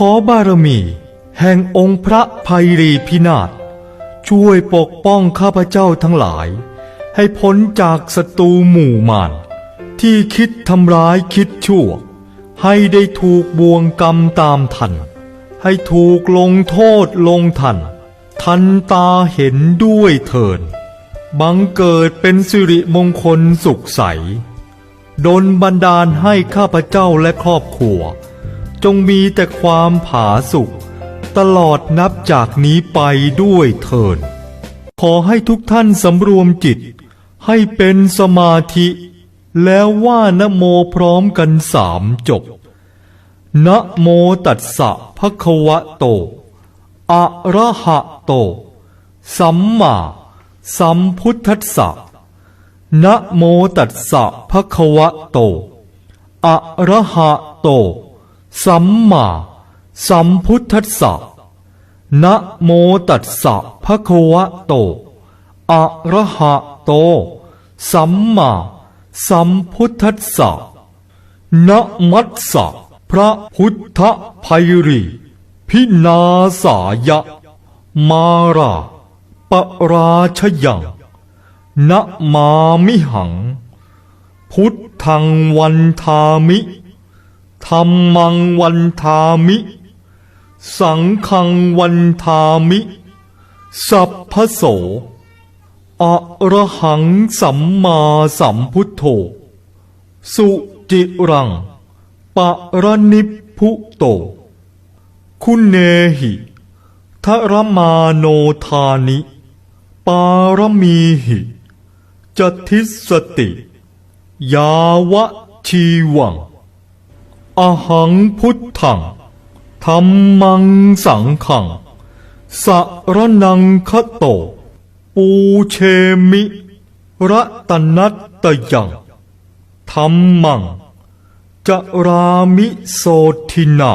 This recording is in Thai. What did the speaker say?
ขอบารมี แห่งองค์พระภัยรีพินาศช่วยปกป้องข้าพเจ้าทั้งหลาย ให้พ้นจากศัตรูหมู่มารที่คิดทำร้ายคิดชั่ว ให้ได้ถูกบ่วงกรรมตามทัน ให้ถูกลงโทษลงทัน ทันตาเห็นด้วยเถินบังเกิดเป็นสิริมงคลสุขใสดลบันดาลให้ข้าพเจ้าและครอบครัว จงมีแต่ความผาสุขตลอดนับจากนี้ไปด้วยเถินขอให้ทุกท่านสำรวมจิต ให้เป็นสมาธิ แล้วว่านโมพร้อมกันสามจบนะโมตัสสะภะคะวะโต อะระหะโต สัมมาสัมพุทธัสสะนะโมตัสสะภะคะวะโต อะระหะโต สัมมาสัมพุทธัสสะนะโมตัสสะภะคะวะโต อะระหะโต สัมมาสัมพุทธัสสะนะมัสสะพระพุทธภัยรี พินาสายะ มาราปราชยังนะมามิหัง พุทธังวันทามิ ธรรมังวันทามิ สังฆังวันทามิ สัพพโสอะระหังสัมมาสัมพุทโธ สุจิรัง ปะระนิพพุโต คุณเนหิทรมาโนทานิ ปารมีหิจทิสติ ยาวะชีวัง อหังพุทธังธรรมังสังขัง สรนังคโต ปูเชมิระตนัตตยังธรรมัง จรามิโสทินา